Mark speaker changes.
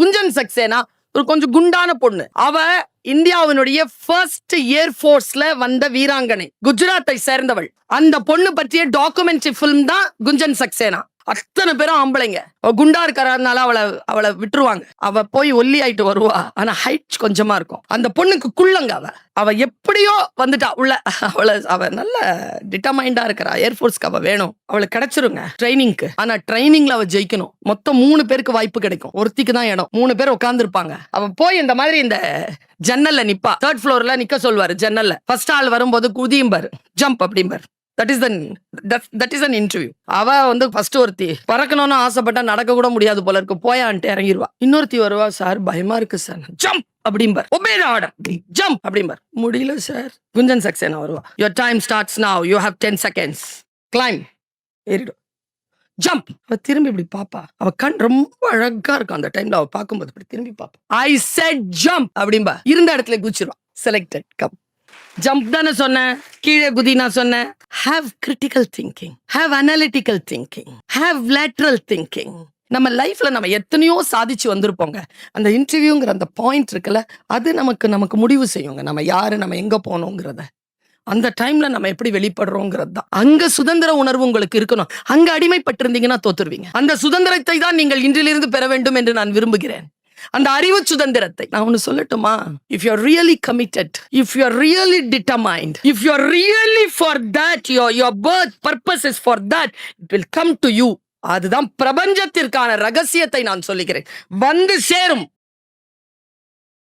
Speaker 1: குஞ்சன் சக்சேனா? ஒரு கொஞ்சம் குண்டான பொண்ணு. அவ இந்தியாவினுடைய ஃபர்ஸ்ட் ஏர் ஃபோர்ஸ்ல வந்த வீராங்கனை. குஜராத்தை சேர்ந்தவள். அந்த பொண்ணு பற்றிய டாக்குமெண்ட்ரி ஃபிலிம் தான் குஞ்சன் சக்சேனா. அத்தனை பேரும் ஆம்பளைங்க. அவ குண்டா இருக்கிறதுனால அவளை அவளை விட்டுருவாங்க. அவ போய் ஒல்லி ஆயிட்டு வருவா. ஆனா ஹைட் கொஞ்சமா இருக்கும். அந்த பொண்ணுக்கு குள்ளங்க அவ. அவ எப்படியோ வந்துட்டா. உள்ள அவளை அவ நல்ல டிட்டமைண்டா இருக்கிறா. ஏர்ஃபோர்ஸ்க்கு அவ வேணும். அவளுக்கு கிடைச்சிருங்க ட்ரைனிங்க்கு ஆனா ட்ரைனிங்ல அவ ஜெயிக்கணும். மொத்தம் மூணு பேருக்கு வாய்ப்பு கிடைக்கும். ஒருத்திக்கு தான் இடம். மூணு பேர் உட்காந்துருப்பாங்க அவ போய் இந்த மாதிரி இந்த ஜன்னல்ல நிப்பா. தேர்ட் ஃப்ளோர்ல நிக்க சொல்வாரு ஜன்னல்ல. ஃபர்ஸ்ட் ஆள் வரும்போது குதியும்பாரு. ஜம்ப் அப்படிம்பாரு. That is then that is an interview அவ வந்து ஃபர்ஸ்ட் ஒருத்தி. பறக்கணும்னு ஆசைப்பட்டா நடக்க கூட முடியாது போல இருக்கு. போயான்ட்டு இறங்கிடுவா இன்னொருத்தி வருவா சார் பயமா இருக்கு சார். ஜம்ப்! அப்படிம்பார். Obey order jump! அப்படிம்பார். முடியல சார். குஞ்சன் சக்சேனா வருவா. Your time starts now you have ten seconds climb ஏறிடும். ஜம்ப்! அவ திரும்பி இப்படி பாப்பா. அவ கண் ரொம்ப அழகா இருக்கும் அந்த டைம்ல. அவ பார்க்கும்போது இப்படி திரும்பி பாப்பா. ஐ செட் ஜம்ப் அப்படிம்பா. இருந்த இடத்துல குச்சிருவா செலக்டட் கம் ஜம்ப் தானே சொன்னேன். கீழே குதி நான் சொன்னேன். Have critical thinking have analytical thinking have lateral thinking நம்ம லைஃப்ல நம்ம எத்தனையோ சாதிச்சு வந்திருப்போங்க. அந்த இன்டர்வியூங்கிற அந்த பாயிண்ட் இருக்குல்ல அது நமக்கு நமக்கு முடிவு செய்யுங்க. நம்ம யாரு நம்ம எங்க போகணுங்கிறத அந்த டைம்ல நம்ம எப்படி வெளிப்படுறோங்கிறது தான். அங்க சுதந்திர உணர்வு உங்களுக்கு இருக்கணும். அங்க அடிமைப்பட்டிருந்தீங்கன்னா தோத்துருவீங்க. அந்த சுதந்திரத்தை தான் நீங்கள் இன்றிலிருந்து பெற வேண்டும் என்று நான் விரும்புகிறேன். அந்த அறிவு சுதந்திரத்தை. நான் ஒன்று சொல்லட்டுமா? If you really committed if you really determined if you really for that your your birth purpose is for that it will come to you அதுதான் பிரபஞ்சத்திற்கான ரகசியத்தை நான் சொல்லுகிறேன். வந்து சேரும்.